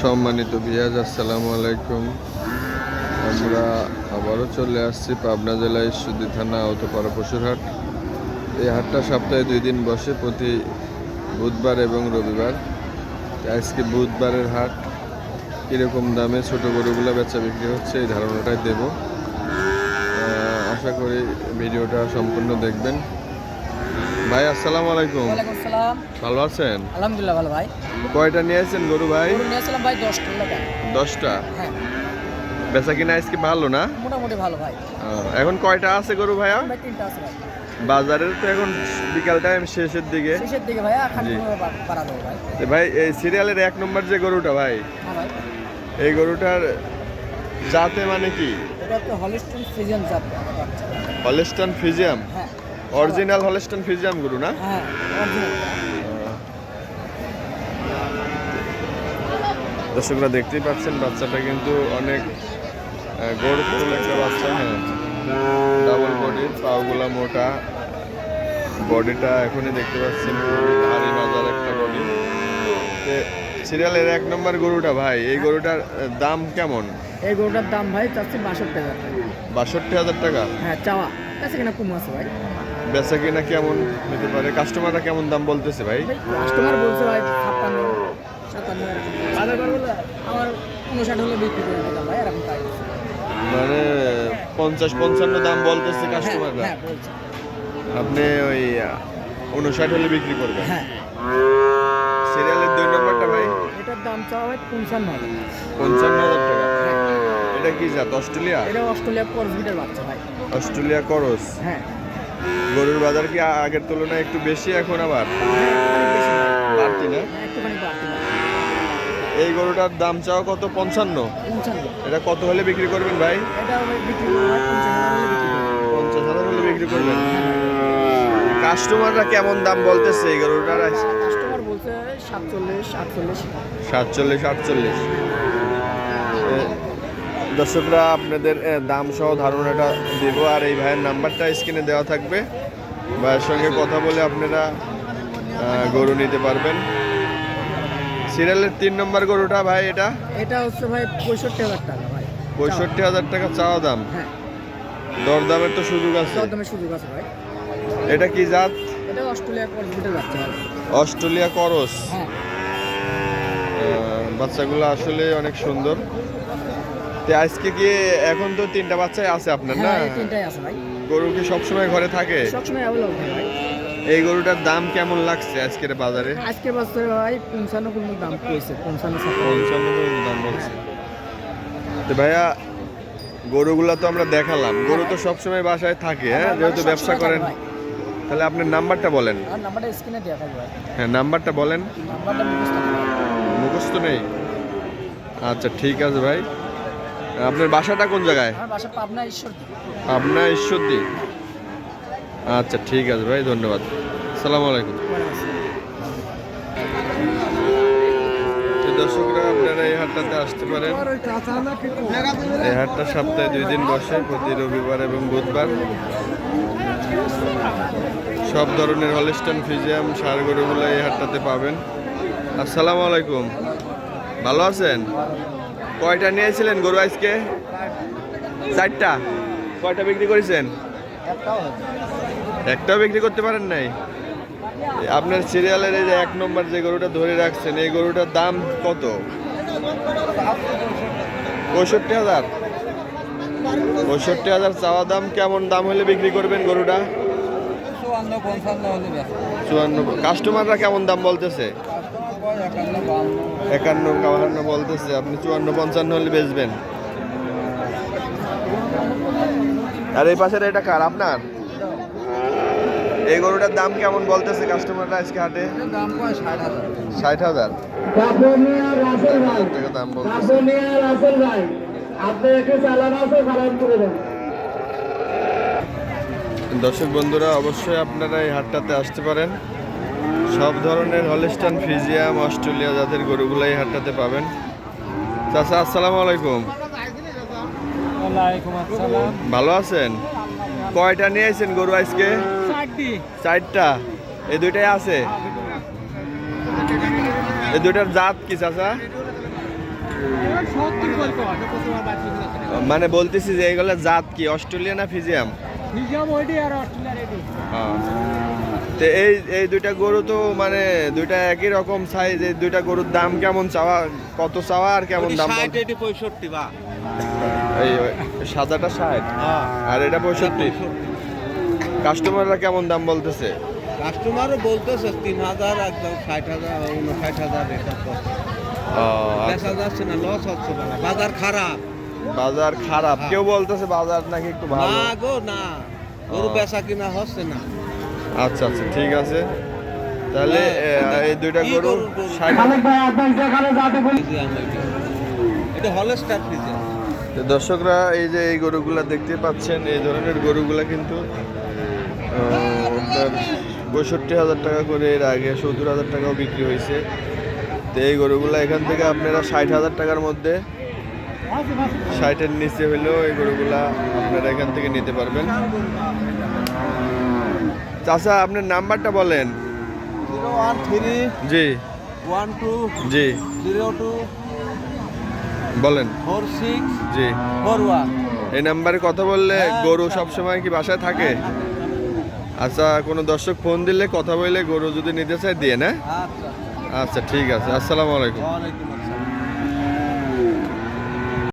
সম্মানিত বিয়াজ, আসসালামু আলাইকুম। আমরা আবারও চলে আসছি পাবনা জেলার ঈশ্বরদী থানা আওতপাড়া পশুর হাট এই হাটটা সপ্তাহে দুই দিন বসে প্রতি বুধবার এবং রবিবার। আজকে বুধবারের হাট, কীরকম দামে ছোট গরুগুলো বেচা বিক্রি হচ্ছে এই ধারণাটাই দেব। আশা করি ভিডিওটা সম্পূর্ণ দেখবেন। ভাই, আসসালামু আলাইকুম। ভালো আছেন? আলহামদুলিল্লাহ ভালো ভাই। কয়টা নিয়ে আসছেন গরু ভাই? গরু নিয়েছিলাম ভাই দশটা টাকা দশটা? হ্যাঁ। বেচা কিনা আজকে ভালো না? মোটামুটি ভালো ভাই। এখন কয়টা আছে গরু ভাইয়া? ভাই তিনটা আছে ভাই। বাজারের তো এখন বিকাল টাইম শেষের দিকে। শেষের দিকে ভাই। ভাই ভাই এই সিরিয়ালের এক নম্বর যে গরুটা ভাই হ্যাঁ এই গরুটার জাতে মানে কি? এটা হলিস্টন জাত। হলেস্টন ফিজিয়াম হ্যাঁ। অরিজিনাল হলেস্টন ফিজিয়াম গরু না? হ্যাঁ দর্শকরা দেখতেই পাচ্ছেন বাচ্চাটা কিন্তু অনেক গড়ফুল একটা বাচ্চা হ্যাঁ। ডাবল বডির পাগুলা মোটা। বডিটা এখনই দেখতে পাচ্ছেন ভারী মাজার একটা বডি সিরিয়ালের এক নম্বর গরুটা ভাই এই গরুটার দাম কেমন? এই গরুটার দাম ভাই চাচ্ছি বাষট্টি হাজার টাকা। বাষট্টি হাজার টাকা? হ্যাঁ চাওয়া। আছে কিনা কম আছে ভাই। বেচা কিনা কেমন হতে পারে? কাস্টমাররা কেমন দাম বলতেছে ভাই? কাস্টমার বলছে ভাই ছাপ্পান্ন সাতান্ন আমার উনষাট হলে বিক্রি করে দিলাম ভাই এরকম তাই মানে পঞ্চাশ পঞ্চান্ন দাম বলতেছে হ্যাঁ কাস্টমাররা হ্যাঁ আপনি ওই উনষাট হলে বিক্রি করবেন? হ্যাঁ। সিরিয়ালের দুই নম্বরটা ভাই? এটার দাম চাওয়া হয় পঞ্চান্ন হাজার পঞ্চান্ন হাজার টাকা। এটা কি জাত? অস্ট্রেলিয়া? এটা অস্ট্রেলিয়া করসবিটের বাচ্চা ভাই। অস্ট্রেলিয়া করস? হ্যাঁ। গরুর বাজার কি আগের তুলনায় একটু বেশি এখন আবার? বাড়তি না? হ্যাঁ। এই গরুটার দাম চাও কত? পঞ্চান্ন। এটা কত হলে বিক্রি করবেন ভাই? হয় পঞ্চাশ হাজার হলে বিক্রি করবেন? কাস্টমাররা কেমন দাম বলতেছে এই গরুটার? কাস্টমার বলছে সাতচল্লিশ আটচল্লিশ। সাতচল্লিশ আটচল্লিশ। এ, দর্শকরা আপনাদের দাম সহ ধারণাটা দেবো। আর এই ভাইয়ের নাম্বারটা স্ক্রিনে দেওয়া থাকবে। ভাইয়ের সঙ্গে কথা বলে আপনারা গরু নিতে পারবেন। সিরিয়ালের তিন নম্বর গরুটা ভাই এটা? এটা হচ্ছে ভাই পঁয়ষট্টি হাজার টাকা ভাই। পঁয়ষট্টি হাজার টাকা চাওয়া দাম। হ্যাঁ। দরদামের তো সুযোগ আছে। দরদামের সুযোগ আছে ভাই। এটা কি জাত? এটা অস্ট্রেলিয়া বাচ্চা অস্ট্রেলিয়া করস হ্যাঁ। বাচ্চাগুলো আসলে অনেক সুন্দর। তো আজকে কি এখন তো তিনটা বাচ্চাই আছে আপনার না? হ্যাঁ তিনটাই আছে ভাই। গরু কি সবসময় ঘরে থাকে? সবসময় অ্যাভেলেবল ভাই। এই গরুটার দাম কেমন লাগছে আজকের বাজারে? আজকের বাচ্চার ভাই পঞ্চান্ন পর্যন্ত দাম পেয়েছে পঞ্চান্ন পঞ্চান্ন পর্যন্ত দাম বলছে তো ভাইয়া গরুগুলা তো আমরা দেখালাম। গরু তো সবসময় বাসায় থাকে হ্যাঁ? যেহেতু ব্যবসা করেন। তাহলে আপনার নাম্বারটা বলেন। নাম্বারটা স্ক্রিনে হ্যাঁ নাম্বারটা বলেন। মুখস্থ নেই? আচ্ছা ঠিক আছে ভাই। আপনার বাসাটা কোন জায়গায়? পাবনা ঈশ্বরদী। আচ্ছা ঠিক আছে ভাই ধন্যবাদ। সালাম আলাইকুম। দর্শকরা আপনারা এই হাটটাতে আসতে পারেন। এই হাটটা সপ্তাহে দুই দিন বসে প্রতি রবিবার এবং বুধবার। সব ধরনের হলিস্টন ফিজিয়াম সার গরুগুলো এই হাটটাতে পাবেন। আসসালামু আলাইকুম। ভালো আছেন? কয়টা নিয়েছিলেন গরু আজকে? চারটা। কয়টা বিক্রি করেছেন? একটাও বিক্রি করতে পারেন নাই? আপনার সিরিয়ালের এই যে এক নম্বর যে গরুটা ধরে রাখছেন এই গরুটার দাম কত? পঁয়ষট্টি হাজার। পঁয়ষট্টি হাজার চাওয়া দাম কেমন দাম হলে বিক্রি করবেন গরুটা? চুয়ান্ন কাস্টমাররা কেমন দাম বলতেছে? একান্ন বাহান্ন বলতেছে। আপনি চুয়ান্ন, পঞ্চান্ন হলে বেচবেন। আর এই পাশের এটা কার? আপনার? এই গরুটার দাম কেমন বলতেছে কাস্টমাররা আজকে হাটে? ষাট হাজার। দাম বলতেছে। দর্শক বন্ধুরা, অবশ্যই আপনারা এই হাটটাতে আসতে পারেন। সব ধরনের হলিস্টান ফিজিয়াম অস্ট্রেলিয়া জাতের গরুগুলাই হাটটাতে পাবেন। চাচা আসসালামু আলাইকুম। ভালো আছেন? কয়টা নিয়ে আসছেন গরু আজকে? চারটা। এই দুইটাই আছে? এই দুইটার জাত কি চাচা? মানে বলতেছি যে এগুলো জাত কি অস্ট্রেলিয়া না ফিজিয়াম হ্যাঁ। তো এই এই দুইটা গরু তো মানে দুইটা একই রকম সাইজ এই দুইটা গরুর দাম কেমন চাওয়া কত চাওয়া আর কেমন দাম এটি পঁয়ষট্টি বা। এই সাদাটা ষাট? আর এটা পঁয়ষট্টি? কাস্টমাররা কেমন দাম বলতেছে? কাস্টমারও বলতেছে তিন হাজার একদম ষাট হাজার উনষাট হাজার বেচা যাচ্ছে না লস হচ্ছে বাজার খারাপ। বাজার খারাপ। কেউ বলতেছে বাজার নাকি একটু ভালো। না গো না। গরু বেচা কিনা হচ্ছে না। আচ্ছা আচ্ছা ঠিক আছে। তাহলে এই দুইটা গরু দর্শকরা এই যে এই গরুগুলা দেখতে পাচ্ছেন এই ধরনের গরুগুলা কিন্তু আপনার পঁয়ষট্টি হাজার টাকা করে এর আগে সত্তর হাজার টাকাও বিক্রি হয়েছে। তো এই গরুগুলা এখান থেকে আপনারা ষাট হাজার টাকার মধ্যে ষাটের নিচে হলেও এই গরুগুলা আপনারা এখান থেকে নিতে পারবেন। চাচা আপনার নাম্বারটা বলেন। জিরো ওয়ান থ্রি জি। ওয়ান টু জি। জিরো টু বলেন। ফোর সিক্স জি। Four one. এই নাম্বারে কথা বললে গরু সব সময় কি বাসায় থাকে? আচ্ছা কোনো দর্শক ফোন দিলে কথা বললে গরু যদি নিতে চায় দিয়ে না? আচ্ছা। আচ্ছা ঠিক আছে। আসসালামু আলাইকুম।